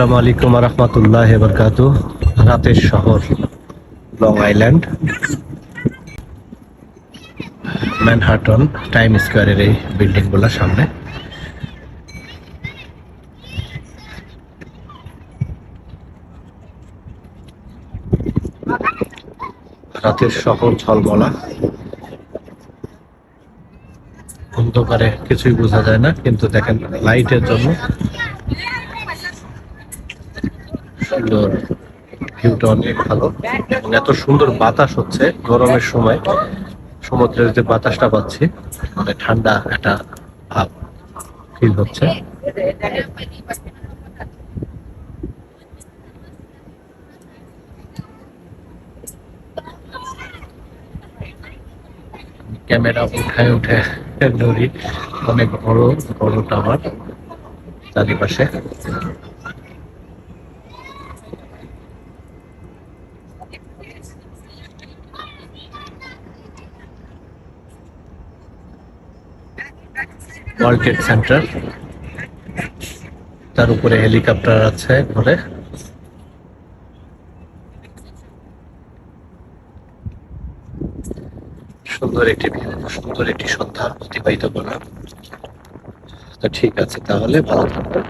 আসসালামু আলাইকুম রহমতুল্লাহ বরকাত। রাতের শহর লং আইল্যান্ড ম্যানহাটন টাইম স্কোয়ারের এই বিল্ডিংগুলোর সামনে। রাতের শহর ঝলমলা। অন্ধকারে কিছুই বোঝা যায় না, কিন্তু দেখেন লাইটের জন্য সুন্দর ভিউটা অনেক ভালো। এত সুন্দর বাতাস হচ্ছে গরমের সময়। সমুদ্রের যে বাতাসটা পাচ্ছি মানে ঠান্ডা একটা ভাব ফিল হচ্ছে। ক্যামেরা উঠায় উঠে ধরি। অনেক বড় বড় টাওয়ার চারিপাশে। World center. তার উপরে হেলিকপ্টার আছে ঘরে। সুন্দর একটি সুন্দর একটি সন্ধ্যা অতিবাহিত করলাম তো ঠিক আছে তাহলে, ভালো থাকবেন।